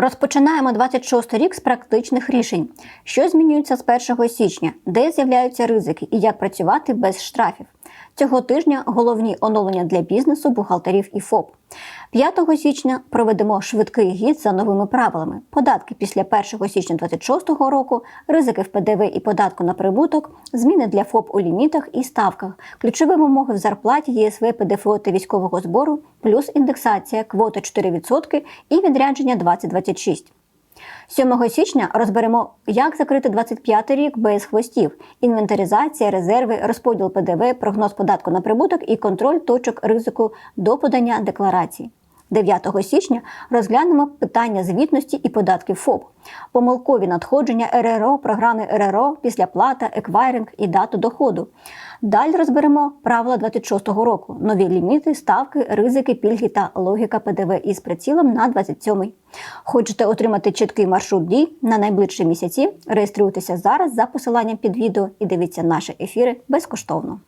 Розпочинаємо 26 рік з практичних рішень. Що змінюється з 1 січня, де з'являються ризики і як працювати без штрафів. Цього тижня головні оновлення для бізнесу, бухгалтерів і ФОП. 5 січня проведемо швидкий гід за новими правилами. Податки після 1 січня 2026 року, ризики в ПДВ і податку на прибуток, зміни для ФОП у лімітах і ставках, ключові вимоги в зарплаті ЄСВ, ПДФО та військового збору, плюс індексація, квота 4% і відрядження 2026. 7 січня розберемо, як закрити 25 рік без хвостів, інвентаризація, резерви, розподіл ПДВ, прогноз податку на прибуток і контроль точок ризику до подання декларацій. 9 січня розглянемо питання звітності і податків ФОП, помилкові надходження РРО, програми РРО, післяплата, еквайринг і дату доходу. Далі розберемо правила 26-го року, нові ліміти, ставки, ризики, пільги та логіка ПДВ із прицілом на 27-й. Хочете отримати чіткий маршрут дій на найближчі місяці? Реєструйтеся зараз за посиланням під відео і дивіться наші ефіри безкоштовно.